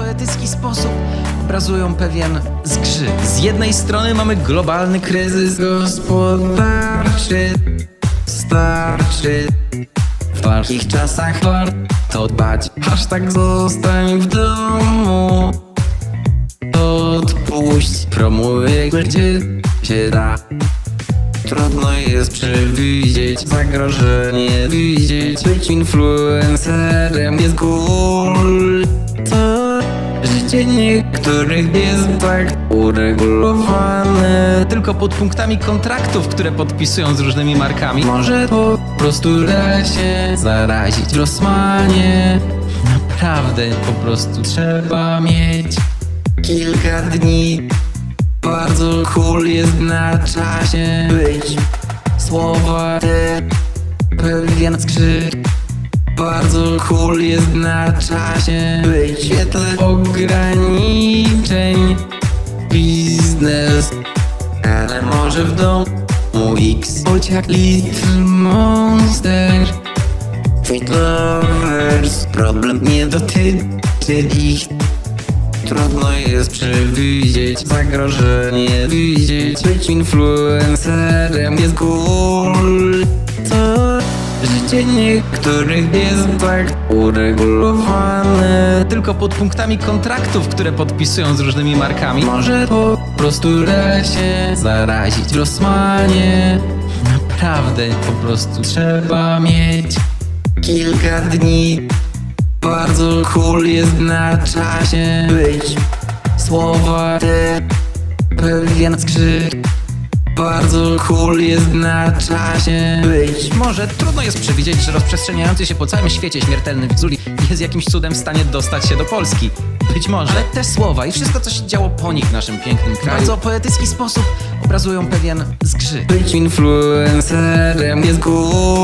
poetycki sposób obrazują pewien zgrzyt. Z jednej strony mamy globalny kryzys gospodarczy, starczy. W takich czasach warto dbać. Hashtag zostań w domu. Odpuść, promuję gdzie się da. Trudno jest przewidzieć zagrożenie, widzieć Być influencerem jest To życie niektórych jest tak uregulowane. Tylko pod punktami kontraktów, które podpisują z różnymi markami Może po prostu da się zarazić w Rosmanie. Naprawdę po prostu trzeba mieć kilka dni. Bardzo cool jest na czasie. Być Słowa te pewien skrzyk Bardzo cool jest na czasie. Być W świetle ograniczeń Biznes. Ale może w domu X. Jak Little Monster. Fit lovers. Problem nie dotyczy ich. Trudno jest przewidzieć. Zagrożenie, widzieć. Być influencerem jest To życie niektórych jest tak uregulowane. Tylko pod punktami kontraktów, które podpisują z różnymi markami Może po prostu da się zarazić w Rosmanie. Naprawdę po prostu trzeba mieć kilka dni. Bardzo cool jest na czasie. Być Słowa te pewien skrzyk Bardzo cool jest na czasie być Może trudno jest przewidzieć, że rozprzestrzeniający się po całym świecie śmiertelny Wizuli jest jakimś cudem w stanie dostać się do Polski. Być może. Ale te słowa i wszystko, co się działo po nich w naszym pięknym kraju, w bardzo poetycki sposób obrazują pewien zgrzyt. Być influencerem jest gól.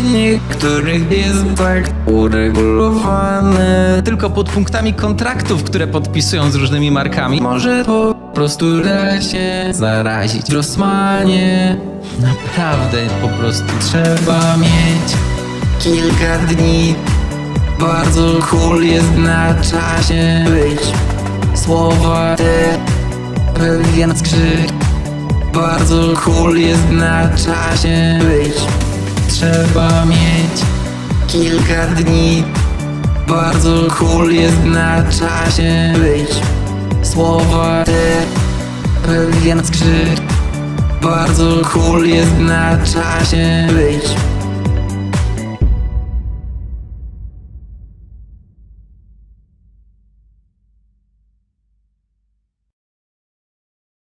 Niektórych jest tak uregulowane. Tylko pod punktami kontraktów, które podpisują z różnymi markami Może po prostu da się zarazić w Rosmanie. Naprawdę po prostu trzeba mieć kilka dni. Bardzo cool jest na czasie być Słowa te pewien skrzyk. Bardzo cool jest na czasie być Trzeba mieć kilka dni. Bardzo cool jest na czasie być. Słowa te pewien skrzyk. Bardzo cool jest na czasie być